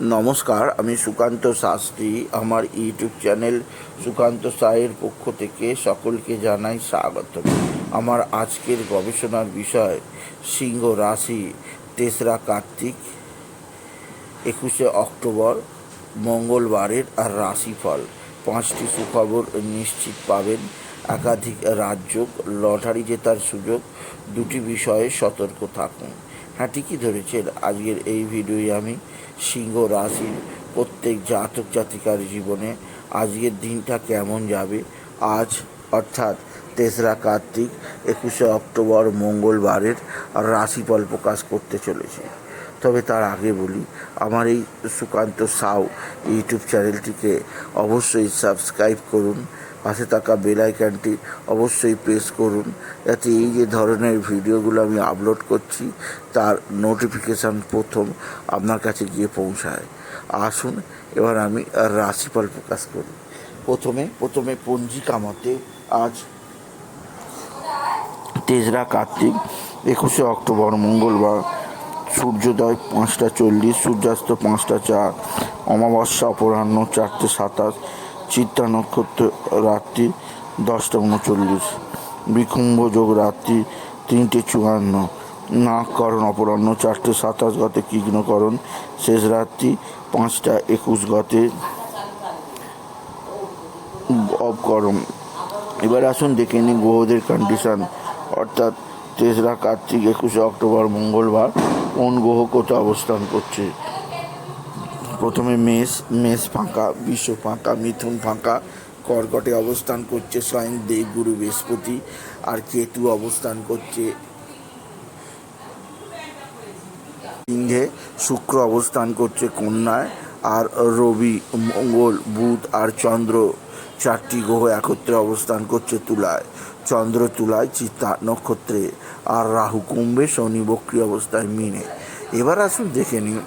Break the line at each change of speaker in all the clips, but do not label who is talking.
নমস্কার, আমি সুকান্ত শাস্ত্রী। আমার ইউটিউব চ্যানেল সুকান্ত সায়ের পক্ষ থেকে সকলকে জানাই স্বাগত আমার আজকের গবেষণার বিষয়, সিংহ রাশি, তেসরা কার্তিক, একুশে অক্টোবর, মঙ্গলবারের আর রাশিফল। পাঁচটি সুখবর নিশ্চিত পাবেন। একাধিক রাজ্য লটারি জেতার সুযোগ, দুটি বিষয়ে সতর্ক থাকুন। হ্যাঁ ঠিকই ধরেছেন। আজকের এই ভিডিওয় আমি সিংহ রাশির প্রত্যেক জাতক জাতিকার জীবনে আজকের দিনটা কেমন যাবে? আজ অর্থাৎ তেসরা কার্তিক, একুশে অক্টোবর, মঙ্গলবারের রাশিফল প্রকাশ করতে চলেছি। তবে তার আগে বলি, আমার এই সুকান্ত সাউ ইউটিউব চ্যানেলটিকে অবশ্যই সাবস্ক্রাইব করুন, পাশে থাকা বেল আইকনটি অবশ্যই প্রেস করুন, যাতে এই যে ধরনের ভিডিওগুলো আমি আপলোড করছি, তার নোটিফিকেশান প্রথম আপনার কাছে গিয়ে পৌঁছায়। আসুন, এবার আমি রাশিফল প্রকাশ করি। প্রথমে প্রথমে পঞ্জিকা মতে আজ তেসরা কার্তিক, একুশে অক্টোবর, মঙ্গলবার। সূর্যোদয় পাঁচটা চল্লিশ, সূর্যাস্ত পাঁচটা চার, অমাবস্যা অপরাহ্ন চারটে সাতাশ, চিত্তা নক্ষত্র রাত্রি দশটা উনচল্লিশ বিকুম্ভ যোগ রাত্রি তিনটে চুয়ান্ন নাককরণ অপরাহ্ন চারটে সাতাশ গতে কৃষ্ণকরণ শেষ রাত্রি পাঁচটা একুশ গতে অবকরণ এবার আসুন দেখে নিই গ্রহদের কন্ডিশন অর্থাৎ তেসরা কার্তিক একুশে অক্টোবর, মঙ্গলবার। কোন গ্রহ কত অবস্থান করছে? প্রথমে মেষ মেষ ফাঁকা, বিশ্ব ফাঁকা, মিথুন ফাঁকা, কর্কটে অবস্থান করছে, স্বয়ং দেবগুরু বৃহস্পতি, আর কেতু অবস্থান করছে। সিংহে শুক্র অবস্থান করছে, কন্যায়। আর রবি, মঙ্গল, বুধ আর চন্দ্র চারটি গ্রহ একত্রে অবস্থান করছে তুলায়। চন্দ্র তুলায় চিত্তা নক্ষত্রে আর রাহু কুম্ভে শনি বক্রি অবস্থায় মিনে। এবার আসুন দেখে নিন।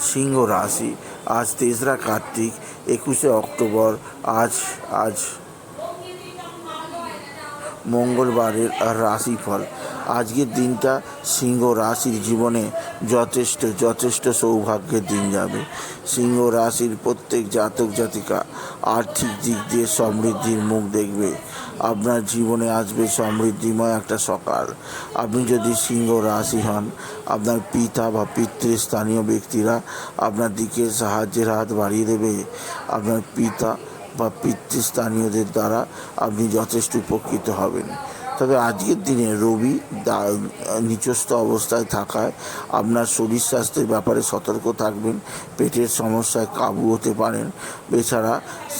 সিংহ রাশি, আজ তেসরা কার্তিক, একুশে অক্টোবর, আজ আজ মঙ্গলবারের রাশিফল। আজকের দিনটা সিংহ রাশির জীবনে যথেষ্ট যথেষ্ট সৌভাগ্যের দিন যাবে। সিংহ রাশির প্রত্যেক জাতক জাতিকা আর্থিক দিক দিয়ে সমৃদ্ধির মুখ দেখবে। আপনার জীবনে আসবে সমৃদ্ধিময় একটা সকাল। আপনি যদি সিংহ রাশি হন, আপনার পিতা বা পিতৃস্থানীয় ব্যক্তিরা আপনার দিকে সাহায্যের হাত বাড়িয়ে দেবে। আপনার পিতা বা পিতৃস্থানীয়দের দ্বারা আপনি যথেষ্ট উপকৃত হবেন। তবে আজকের দিনে রবি নিচস্থ অবস্থায় থাকায় আপনার শরীর স্বাস্থ্যের ব্যাপারে সতর্ক থাকবেন, পেটের সমস্যায় কাবু হতে পারেন। এছাড়া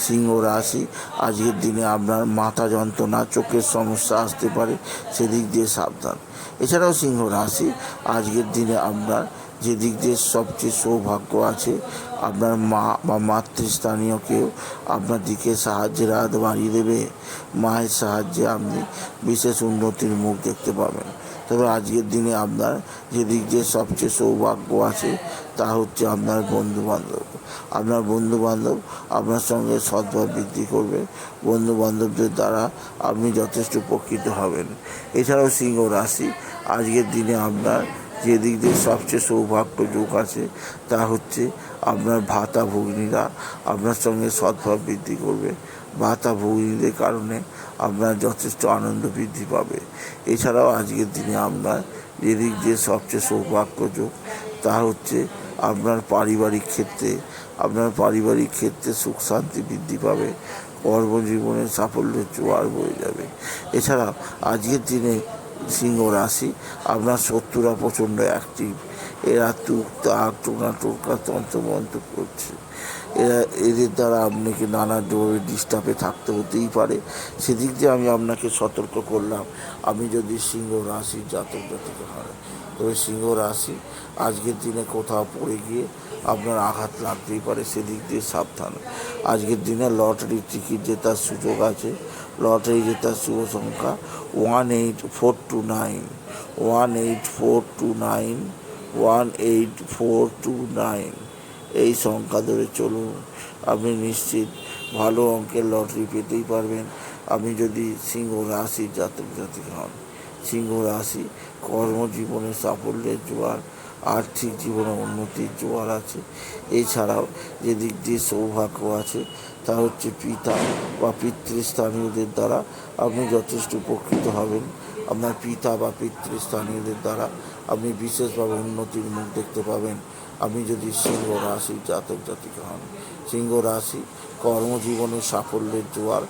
সিংহ রাশি, আজকের দিনে আপনার মাথা যন্ত্রণা, চোখের সমস্যা আসতে পারে, সেদিক দিয়ে সাবধান। এছাড়াও সিংহ রাশি, আজকের দিনে আপনার যে দিক দিয়ে সবচেয়ে সৌভাগ্য আছে, আপনার মা বা মাতৃস্থানীয় কেউ আপনার দিকে সাহায্যের হাত বাড়িয়ে দেবে। মায়ের সাহায্যে আপনি বিশেষ উন্নতির মুখ দেখতে পাবেন। তবে আজকের দিনে আপনার যে দিক দিয়ে সবচেয়ে সৌভাগ্য আছে, তা হচ্ছে আপনার বন্ধু বান্ধব আপনার বন্ধু বান্ধব আপনার সঙ্গে সদ্ভাব বৃদ্ধি করবে। বন্ধু বান্ধবদের দ্বারা আপনি যথেষ্ট উপকৃত হবেন। এছাড়াও সিংহ রাশি, আজকের দিনে আপনার যে দিক দিয়ে সবচেয়ে সৌভাগ্য যোগ আছে, তা হচ্ছে আপনার ভাতা ভগ্নীরা আপনার সঙ্গে সদ্ভাব বৃদ্ধি করবে। ভাতা ভগ্নীদের কারণে আপনার যথেষ্ট আনন্দ বৃদ্ধি পাবে। এছাড়াও আজকের দিনে আপনার যে দিক দিয়ে সবচেয়ে সৌভাগ্য যোগ, তা হচ্ছে আপনার পারিবারিক ক্ষেত্রে, আপনার পারিবারিক ক্ষেত্রে সুখ শান্তি বৃদ্ধি পাবে কর্মজীবনে সাফল্যের জোয়ার বয়ে যাবে। এছাড়া আজকের দিনে সিংহ রাশি আপনার শত্রুরা প্রচণ্ড অ্যাক্টিভ এরা টুক তাক টোনা টোকা তন্ত্রমন্ত্র করছে। এরা, এদের দ্বারা আপনাকে নানা ধরনের ডিস্টার্বে থাকতে হতেই পারে। সেদিক দিয়ে আমি আপনাকে সতর্ক করলাম। আমি যদি সিংহ রাশি জাতক জাতিকা হয় তবে সিংহ রাশি আজকের দিনে কোথাও পড়ে গিয়ে আপনার আঘাত লাগতেই পারে, সেদিক দিয়ে সাবধান। আজকের দিনে লটারির টিকিট জেতার সুযোগ আছে। লটারি জেতার শুভ সংখ্যা one eight four two nine one eight four two nine one eight four two nine এই সংখ্যা ধরে চলুন। আপনি নিশ্চিত ভালো অঙ্কের লটারি পেতেই পারবেন। আপনি যদি সিংহ রাশির জাতক জাতিক হন, সিংহ রাশি কর্মজীবনে সাফল্যের জোয়ার, আর্থিক জীবনে উন্নতির জোয়ার আছে। এছাড়াও যে দিক দিয়ে সৌভাগ্য আছে, তা হচ্ছে পিতা বা পিতৃস্থানীয়দের দ্বারা আপনি যথেষ্ট উপকৃত হবেন। আপনার পিতা বা পিতৃস্থানীয়দের দ্বারা আপনি বিশেষভাবে উন্নতির মুখ দেখতে পাবেন। আপনি যদি সিংহ রাশির জাতক জাতিকা হন, সিংহ রাশি কর্মজীবনে সাফল্যের জোয়ার,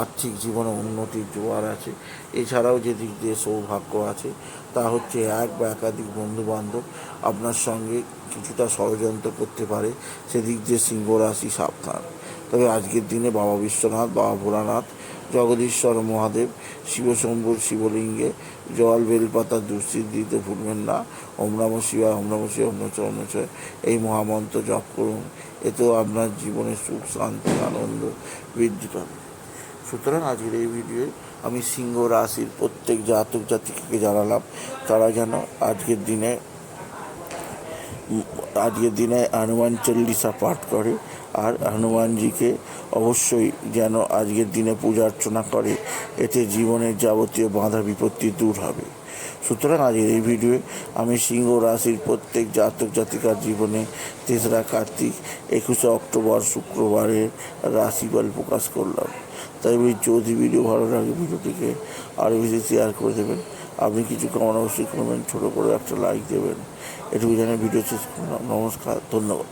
আর্থিক জীবনে উন্নতির জোয়ার আছে। এছাড়াও যে দিক দিয়ে সৌভাগ্য আছে, তা হচ্ছে এক বা একাধিক বন্ধু বান্ধব আপনার সঙ্গে কিছুটা ষড়যন্ত্র করতে পারে। সেদিক দিয়ে সিংহ রাশি সাবধান। তবে আজকের দিনে বাবা বিশ্বনাথ, বাবা ভোলানাথ জগদীশ্বর মহাদেব শিবশম্ভুর শিবলিঙ্গে জল বেলপাতা দুশ্চিত দিতে ভুলবেন না। ওম নম শিবায় ওম নম শিবায় নম শিবায়, ওম নম এই মহামন্ত্র জপ করুন এতেও আপনার জীবনে সুখ শান্তি আনন্দ বৃদ্ধি পাবে। সুতরাং আজকের এই ভিডিওয়ে আমি সিংহ রাশির প্রত্যেক জাতক জাতিকে জানালাম তারা যেন আজকের দিনে আজকের দিনে হনুমান চল্লিশা পাঠ করে, আর হনুমানজিকে অবশ্যই যেন আজকের দিনে পূজা অর্চনা করে, এতে জীবনের যাবতীয় বাধা বিপত্তি দূর হবে। সুতরাং আজকের এই ভিডিওয়ে আমি সিংহ রাশির প্রত্যেক জাতক জাতিকার জীবনে তেসরা, কার্তিক, একুশে অক্টোবর, শুক্রবারের রাশিফল প্রকাশ করলাম। তাই যদি ভিডিও ভালো লাগে, ভিডিওটিকে আরও বেশি শেয়ার করে দেবেন। আপনি কিছু কমান অবশ্যই করবেন, ছোটো করে একটা লাইক দেবেন। এটুকু জানিয়ে ভিডিও শেষ করলাম। নমস্কার, ধন্যবাদ।